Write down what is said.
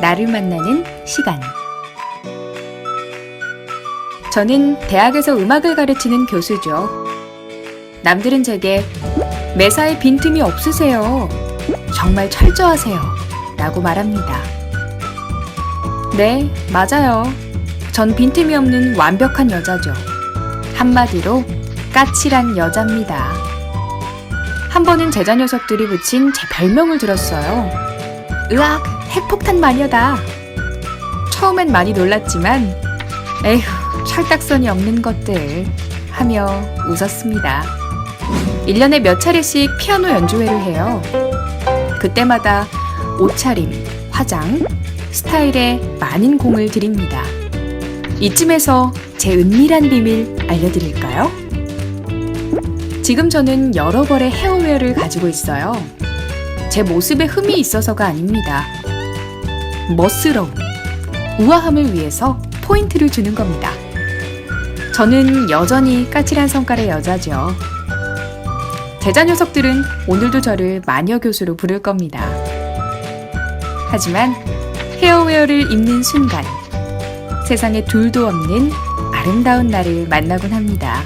나를 만나는 시간. 저는 대학에서 음악을 가르치는 교수죠. 남들은 제게 매사에 빈틈이 없으세요. 정말 철저하세요. 라고 말합니다. 네, 맞아요. 전 빈틈이 없는 완벽한 여자죠. 한마디로 까칠한 여자입니다. 한 번은 제자 녀석들이 붙인 제 별명을 들었어요. 으악, 핵폭탄 마녀다. 처음엔 많이 놀랐지만, 에휴, 철딱선이 없는 것들 하며 웃었습니다. 1년에 몇 차례씩 피아노 연주회를 해요. 그때마다 옷차림, 화장, 스타일에 많은 공을 들입니다. 이쯤에서 제 은밀한 비밀 알려드릴까요? 지금 저는 여러 벌의 헤어웨어를 가지고 있어요. 제 모습에 흠이 있어서가 아닙니다. 멋스러움, 우아함을 위해서 포인트를 주는 겁니다. 저는 여전히 까칠한 성깔의 여자죠. 제자 녀석들은 오늘도 저를 마녀 교수로 부를 겁니다. 하지만 헤어웨어를 입는 순간 세상에 둘도 없는 아름다운 나를 만나곤 합니다.